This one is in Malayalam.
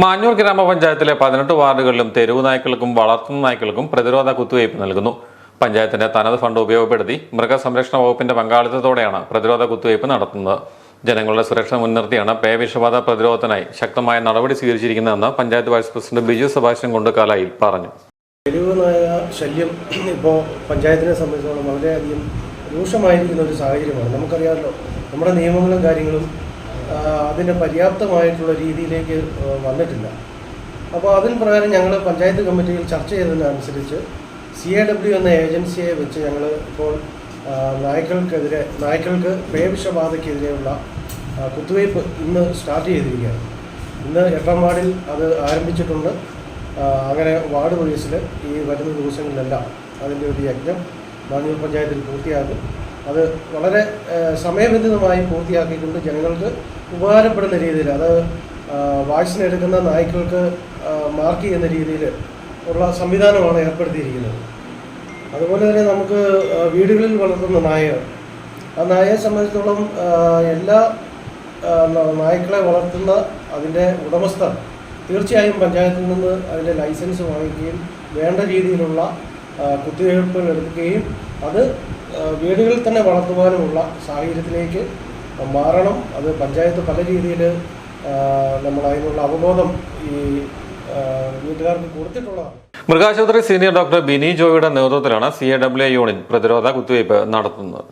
മാഞ്ഞൂർ ഗ്രാമപഞ്ചായത്തിലെ പതിനെട്ട് വാർഡുകളിലും തെരുവ് നായ്ക്കൾക്കും വളർത്തുന്ന നായ്ക്കൾക്കും പ്രതിരോധ കുത്തിവയ്പ് നൽകുന്നു. പഞ്ചായത്തിന്റെ തനത് ഫണ്ട് ഉപയോഗപ്പെടുത്തി മൃഗസംരക്ഷണ വകുപ്പിന്റെ പങ്കാളിത്തത്തോടെയാണ് പ്രതിരോധ കുത്തിവയ്പ് നടത്തുന്നത്. ജനങ്ങളുടെ സുരക്ഷ മുൻനിർത്തിയാണ് പേവിഷബാധ പ്രതിരോധത്തിനായി ശക്തമായ നടപടി സ്വീകരിച്ചിരിക്കുന്നതെന്ന് പഞ്ചായത്ത് വൈസ് പ്രസിഡന്റ് ബിജു സെബാസ്റ്റ്യൻ കൊണ്ടുകാലായിൽ പറഞ്ഞു. തെരുവ് നായ ശല്യം ഇപ്പോൾ പഞ്ചായത്തിനെ സംബന്ധിച്ചിടത്തോളം വളരെയധികം രൂക്ഷമായിരിക്കുന്ന ഒരു സാഹചര്യമാണ്. നമുക്കറിയാമല്ലോ നമ്മുടെ നിയമങ്ങളും കാര്യങ്ങളും അതിന് പര്യാപ്തമായിട്ടുള്ള രീതിയിലേക്ക് വന്നിട്ടില്ല. അപ്പോൾ അതിന് പ്രകാരം ഞങ്ങൾ പഞ്ചായത്ത് കമ്മിറ്റിയിൽ ചർച്ച ചെയ്തതിനനുസരിച്ച് സി എ ഡബ്ല്യു എന്ന ഏജൻസിയെ വെച്ച് ഞങ്ങൾ ഇപ്പോൾ നായ്ക്കൾക്കെതിരെ നായ്ക്കൾക്ക് പേവിഷബാധയ്ക്കെതിരെയുള്ള കുത്തിവയ്പ് ഇന്ന് സ്റ്റാർട്ട് ചെയ്തിരിക്കുകയാണ്. ഇന്ന് എട്ടാം വാർഡിൽ അത് ആരംഭിച്ചിട്ടുണ്ട്. അങ്ങനെ വാർഡ് പോലീസിൽ ഈ വരുന്ന ദിവസങ്ങളിലെല്ലാം അതിന്റെ ഒരു യജ്ഞം മാഞ്ഞൂർ പഞ്ചായത്തിൽ പൂർത്തിയാക്കും അത് വളരെ സമയബന്ധിതമായി പൂർത്തിയാക്കിക്കൊണ്ട് ജനങ്ങൾക്ക് ഉപകാരപ്പെടുന്ന രീതിയിൽ അത് വാക്സിൻ എടുക്കുന്ന നായ്ക്കൾക്ക് മാർക്ക് ചെയ്യുന്ന രീതിയിൽ ഉള്ള സംവിധാനമാണ് ഏർപ്പെടുത്തിയിരിക്കുന്നത്. അതുപോലെ തന്നെ നമുക്ക് വീടുകളിൽ വളർത്തുന്ന നായകൾ ആ നായയെ സംബന്ധിച്ചിടത്തോളം എല്ലാ നായ്ക്കളെ വളർത്തുന്ന അതിന്റെ ഉടമസ്ഥർ തീർച്ചയായും പഞ്ചായത്തിൽ നിന്ന് അതിന്റെ ലൈസൻസ് വാങ്ങിക്കുകയും വേണ്ട രീതിയിലുള്ള കുത്തിവയ്പ്പുകൾ എടുക്കുകയും അത് വീടുകളിൽ തന്നെ വളർത്തുവാനുമുള്ള സാഹചര്യത്തിലേക്ക് മാറണം. അത് പഞ്ചായത്ത് പല രീതിയിൽ നമ്മൾ അതിനുള്ള അവബോധം ഈ വീട്ടുകാർക്ക് കൊടുത്തിട്ടുള്ളതാണ്. മൃഗാശുപത്രി സീനിയർ ഡോക്ടർ ബിനി ജോയുടെ നേതൃത്വത്തിലാണ് സി എ ഡബ്ല്യു യൂണിറ്റ് പ്രതിരോധ കുത്തിവയ്പ് നടത്തുന്നത്.